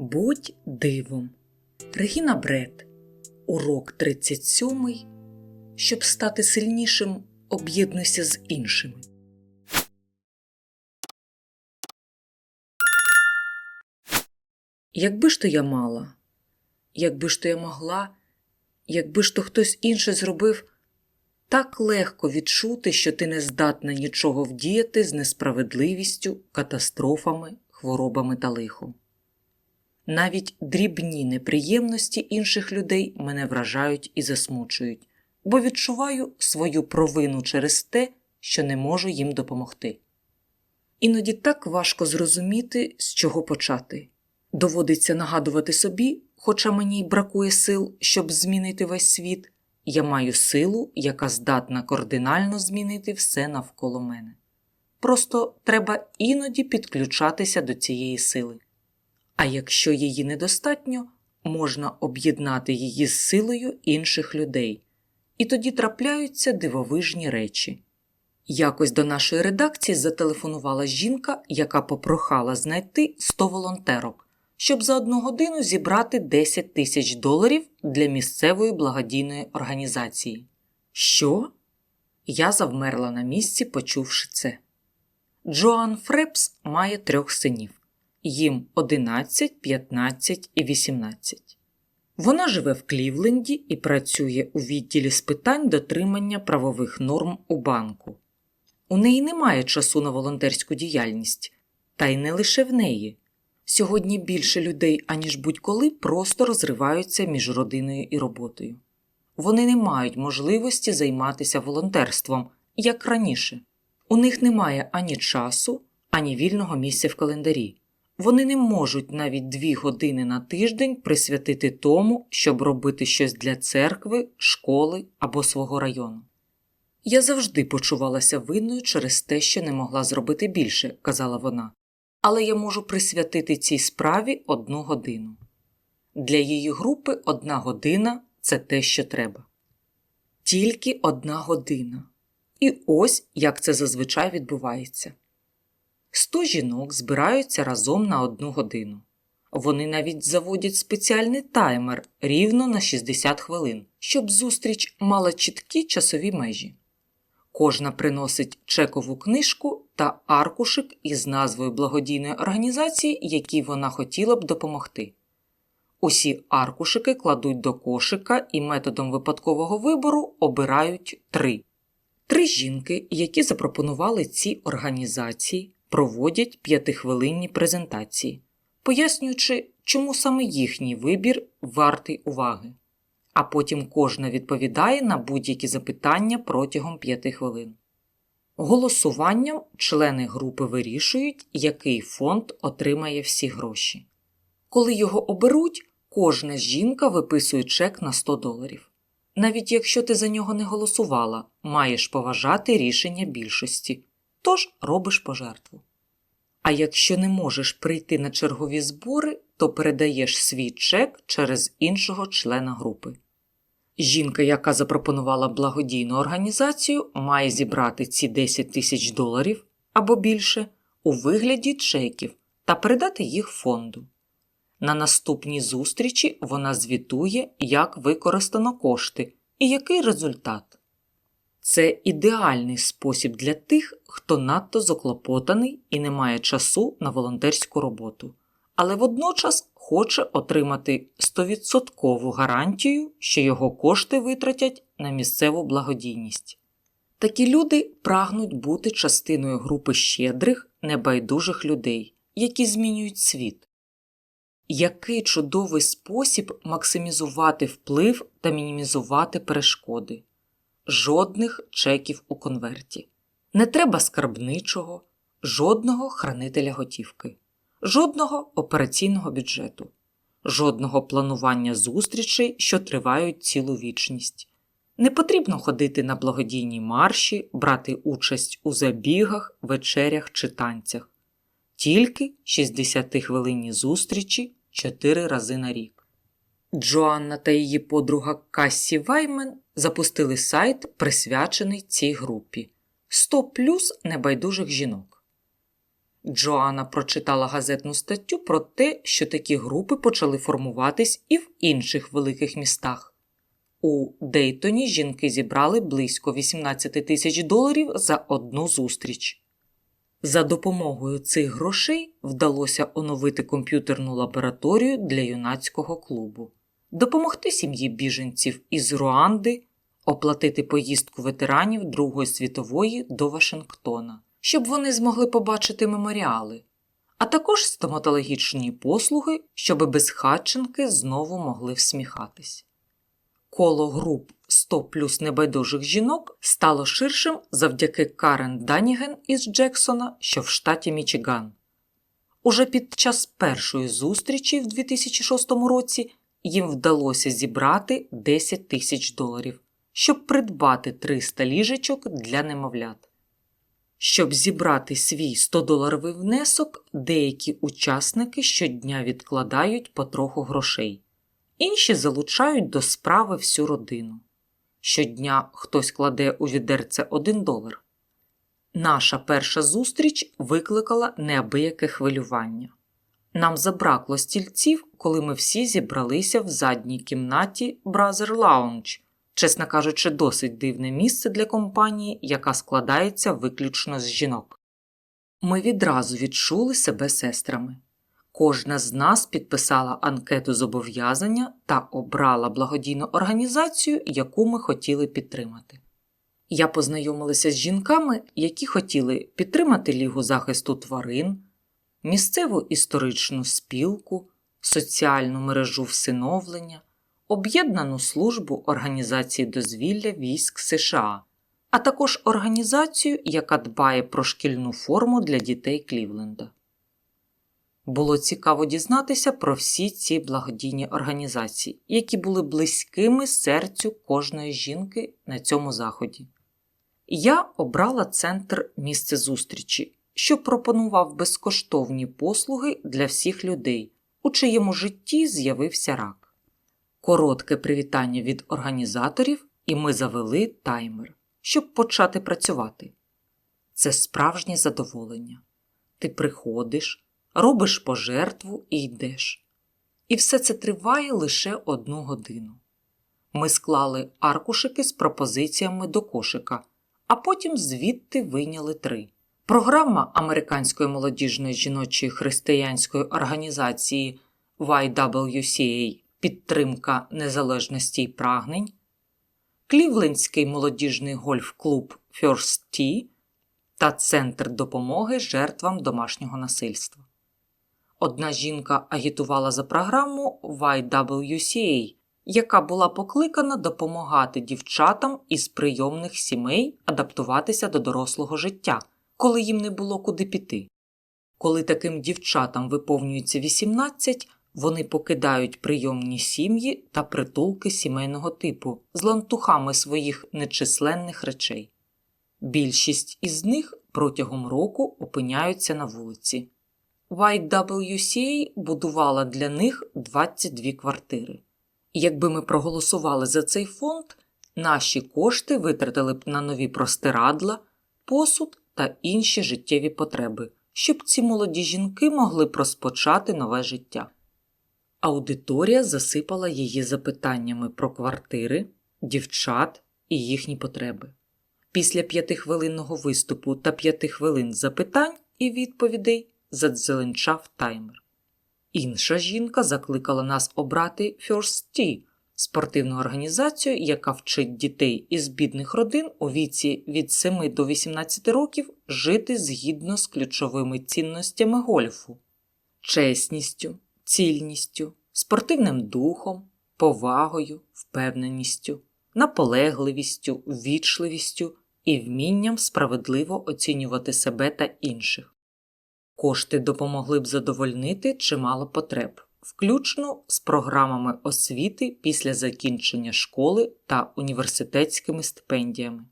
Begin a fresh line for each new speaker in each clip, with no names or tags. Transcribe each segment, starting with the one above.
Будь дивом. Регіна Бред. Урок 37. Щоб стати сильнішим, об'єднуйся з іншими. Якби ж то я мала, якби ж то я могла, якби ж то хтось інший зробив, так легко відчути, що ти не здатна нічого вдіяти з несправедливістю, катастрофами, хворобами та лихом. Навіть дрібні неприємності інших людей мене вражають і засмучують, бо відчуваю свою провину через те, що не можу їм допомогти. Іноді так важко зрозуміти, з чого почати. Доводиться нагадувати собі, хоча мені й бракує сил, щоб змінити весь світ, я маю силу, яка здатна кардинально змінити все навколо мене. Просто треба іноді підключатися до цієї сили. А якщо її недостатньо, можна об'єднати її з силою інших людей, і тоді трапляються дивовижні речі. Якось до нашої редакції зателефонувала жінка, яка попрохала знайти 100 волонтерок, щоб за одну годину зібрати 10 тисяч доларів для місцевої благодійної організації. Що? Я завмерла на місці, почувши це. Джоан Фрепс має трьох синів їм 11, 15 і 18. Вона живе в Клівленді і працює у відділі з питань дотримання правових норм у банку. У неї немає часу на волонтерську діяльність, та й не лише в неї. Сьогодні більше людей, аніж будь-коли, просто розриваються між родиною і роботою. Вони не мають можливості займатися волонтерством, як раніше. У них немає ані часу, ані вільного місця в календарі. Вони не можуть навіть дві години на тиждень присвятити тому, щоб робити щось для церкви, школи або свого району. Я завжди почувалася винною через те, що не могла зробити більше, казала вона, але я можу присвятити цій справі одну годину. Для її групи одна година це те, що треба. Тільки одна година. І ось як це зазвичай відбувається. Сто жінок збираються разом на одну годину. Вони навіть заводять спеціальний таймер рівно на 60 хвилин, щоб зустріч мала чіткі часові межі. Кожна приносить чекову книжку та аркушик із назвою благодійної організації, якій вона хотіла б допомогти. Усі аркушики кладуть до кошика і методом випадкового вибору обирають три. Три жінки, які запропонували ці організації, проводять п'ятихвилинні презентації, пояснюючи, чому саме їхній вибір вартий уваги. А потім кожна відповідає на будь-які запитання протягом п'яти хвилин. Голосуванням члени групи вирішують, який фонд отримає всі гроші. Коли його оберуть, кожна жінка виписує чек на 100 доларів. Навіть якщо ти за нього не голосувала, маєш поважати рішення більшості, тож робиш пожертву. А якщо не можеш прийти на чергові збори, то передаєш свій чек через іншого члена групи. Жінка, яка запропонувала благодійну організацію, має зібрати ці 10 тисяч доларів або більше у вигляді чеків та передати їх фонду. На наступній зустрічі вона звітує, як використано кошти і який результат. Це ідеальний спосіб для тих, хто надто заклопотаний і не має часу на волонтерську роботу, але водночас хоче отримати 100% гарантію, що його кошти витратять на місцеву благодійність. Такі люди прагнуть бути частиною групи щедрих, небайдужих людей, які змінюють світ. Який чудовий спосіб максимізувати вплив та мінімізувати перешкоди жодних чеків у конверті. Не треба скарбничого, жодного хранителя готівки, жодного операційного бюджету, жодного планування зустрічей, що тривають цілу вічність. Не потрібно ходити на благодійні марші, брати участь у забігах, вечерях чи танцях, тільки 60-хвилинні зустрічі 4 рази на рік. Джоанна та її подруга Кассі Ваймен запустили сайт, присвячений цій групі 100 плюс небайдужих жінок. Джоанна прочитала газетну статтю про те, що такі групи почали формуватись і в інших великих містах. У Дейтоні жінки зібрали близько 18 тисяч доларів за одну зустріч. За допомогою цих грошей вдалося оновити комп'ютерну лабораторію для юнацького клубу, допомогти сім'ї біженців із Руанди, оплатити поїздку ветеранів Другої світової до Вашингтона, щоб вони змогли побачити меморіали, а також стоматологічні послуги, щоби безхатченки знову могли всміхатись. Коло груп 100 плюс небайдужих жінок стало ширшим завдяки Карен Даніген із Джексона, що в штаті Мічиган. Уже під час першої зустрічі в 2006 році їм вдалося зібрати 10 тисяч доларів, щоб придбати 300 ліжечок для немовлят. Щоб зібрати свій 100-доларовий внесок, деякі учасники щодня відкладають потроху грошей. Інші залучають до справи всю родину. Щодня хтось кладе у відерце 1 долар. Наша перша зустріч викликала неабияке хвилювання. Нам забракло стільців, коли ми всі зібралися в задній кімнаті Brother Lounge, чесно кажучи, досить дивне місце для компанії, яка складається виключно з жінок. Ми відразу відчули себе сестрами. Кожна з нас підписала анкету зобов'язання та обрала благодійну організацію, яку ми хотіли підтримати. Я познайомилася з жінками, які хотіли підтримати Лігу захисту тварин, місцеву історичну спілку, соціальну мережу всиновлення, об'єднану службу організації дозвілля військ США, а також організацію, яка дбає про шкільну форму для дітей Клівленда. Було цікаво дізнатися про всі ці благодійні організації, які були близькими серцю кожної жінки на цьому заході. Я обрала центр місце зустрічі, що пропонував безкоштовні послуги для всіх людей, у чиєму житті з'явився рак. Коротке привітання від організаторів, і ми завели таймер, щоб почати працювати. Це справжнє задоволення. Ти приходиш робиш пожертву і йдеш. І все це триває лише одну годину. Ми склали аркушики з пропозиціями до кошика, а потім звідти вийняли три. Програма Американської молодіжної жіночої християнської організації YWCA Підтримка незалежності й прагнень, Клівлендський молодіжний гольф-клуб First Tee та Центр допомоги жертвам домашнього насильства. Одна жінка агітувала за програму YWCA, яка була покликана допомагати дівчатам із прийомних сімей адаптуватися до дорослого життя, коли їм не було куди піти. Коли таким дівчатам виповнюється 18, вони покидають прийомні сім'ї та притулки сімейного типу з лантухами своїх нечисленних речей. Більшість із них протягом року опиняються на вулиці. YWCA будувала для них 22 квартири. Якби ми проголосували за цей фонд, наші кошти витратили б на нові простирадла, посуд та інші життєві потреби, щоб ці молоді жінки могли розпочати нове життя. Аудиторія засипала її запитаннями про квартири, дівчат і їхні потреби. Після п'ятихвилинного виступу та п'яти хвилин запитань і відповідей задзеленчав таймер. Інша жінка закликала нас обрати First Tea – спортивну організацію, яка вчить дітей із бідних родин у віці від 7 до 18 років жити згідно з ключовими цінностями гольфу, чесністю, цільністю, спортивним духом, повагою, впевненістю, наполегливістю, ввічливістю і вмінням справедливо оцінювати себе та інших. Кошти допомогли б задовольнити чимало потреб, включно з програмами освіти після закінчення школи та університетськими стипендіями.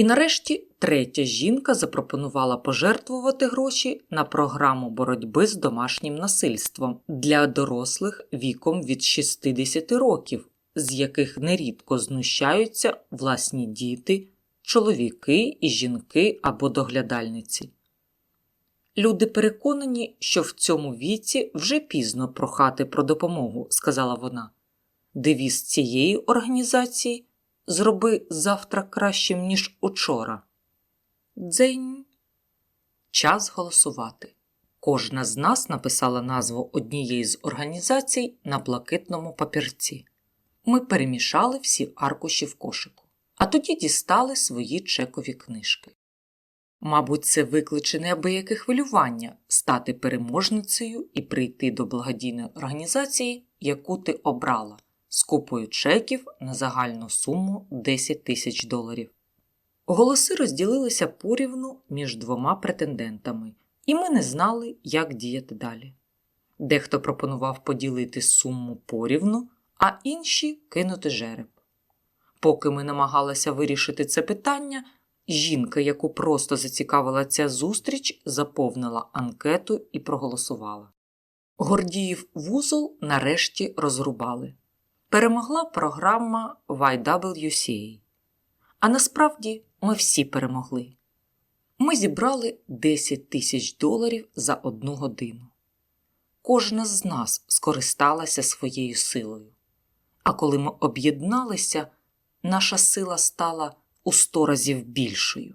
І нарешті третя жінка запропонувала пожертвувати гроші на програму боротьби з домашнім насильством для дорослих віком від 60 років, з яких нерідко знущаються власні діти, чоловіки і жінки або доглядальниці. Люди переконані, що в цьому віці вже пізно прохати про допомогу, сказала вона. Девіз цієї організації зроби завтра кращим, ніж учора. Дзень. Час голосувати. Кожна з нас написала назву однієї з організацій на блакитному папірці. Ми перемішали всі аркуші в кошику, а тоді дістали свої чекові книжки. Мабуть, це викличе неабияке хвилювання стати переможницею і прийти до благодійної організації, яку ти обрала, з купою чеків на загальну суму 10 тисяч доларів. Голоси розділилися порівну між двома претендентами, і ми не знали, як діяти далі. Дехто пропонував поділити суму порівну, а інші кинути жереб. Поки ми намагалися вирішити це питання, жінка, яку просто зацікавила ця зустріч, заповнила анкету і проголосувала. Гордіїв вузол нарешті розрубали. Перемогла програма YWCA. А насправді ми всі перемогли. Ми зібрали 10 тисяч доларів за одну годину. Кожна з нас скористалася своєю силою. А коли ми об'єдналися, наша сила стала у сто разів більшою.